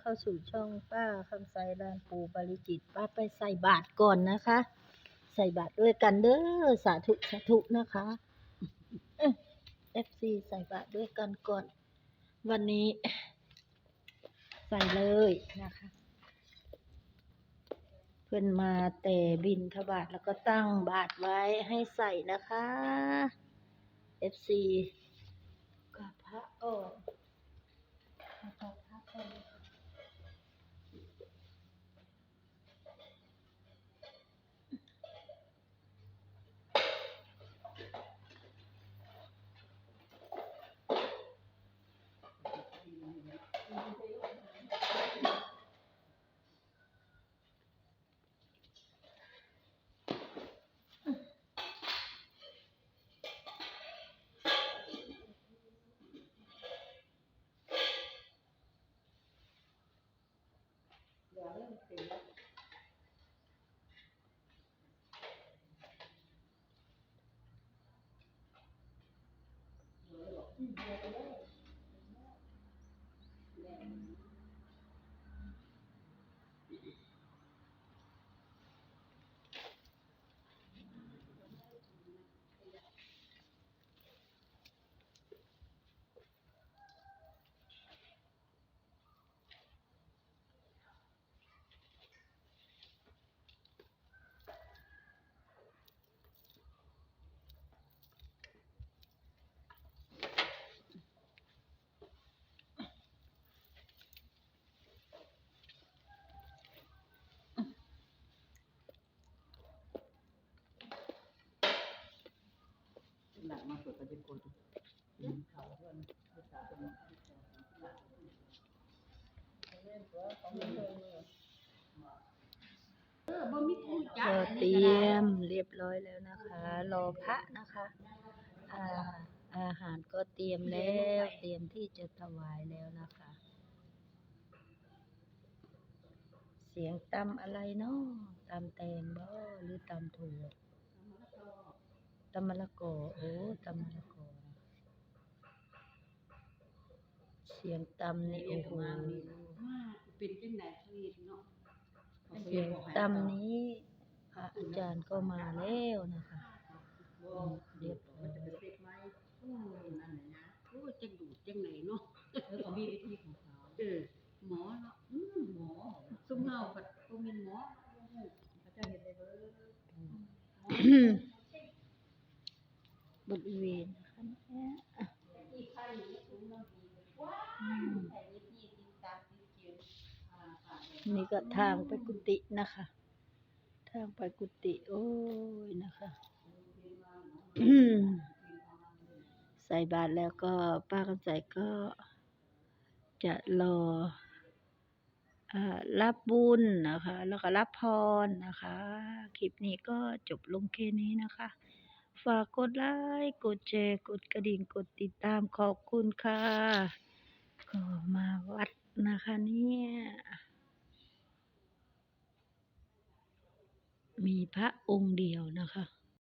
เข้าสู่ช่องป้าคำไซลานปูบริจิตป้าไปใส่บาตรก่อนนะคะ ใส่บาตรด้วยกันเด้อสาธุสาธุนะคะเอฟซีใส่บาตรด้วยกันก่อน วันนี้ ใส่เลยนะคะ เพื่อนมาแต่บินทบาทแล้วก็ตั้งบาทไว้ให้ใส่นะคะ FC กับพระออก Thank you. ก็เตรียมเรียบร้อยแล้วนะคะ รอพระนะคะอาอาหารก็เตรียมแล้วเตรียมที่จะถวายแล้วนะคะ เสียงตำอะไรเนาะตำแตงบ่หรือตำถั่ว ตำมะละกอโอ้ตำมะละกอนะเสียงตำนี่โอ้โหเป็นจังได๋ชีวิตเนาะเสียงตำนี้พระอาจารย์ก็มาแล้วนะคะอืมเรียบร้อยเด็กไหมโอ้นั่นน่ะนะโอ้จังดูดจังไหนเนาะเออเขามีวิธีของเขาเออหมอเนาะอืมหมอซุมเฮาก็บ่มีหมอเขาจะเห็นได้เบิด บริเวณนะคะเนี่นี่ก็ทางไปกุฏินะคะ ทางไปกุฏิโอ้ยนะคะใส่บาตรแล้วก็ป้าคำใสก็จะรอรับบุญนะคะ แล้วก็รับพรนะคะ คลิปนี้ก็จบลงแค่นี้นะคะ ฝากกดไลค์กดแชร์ กดกระดิ่งกดติดตามขอบคุณค่ะ ก็มาวัดนะคะเนี่ยมีพระองค์เดียวนะคะ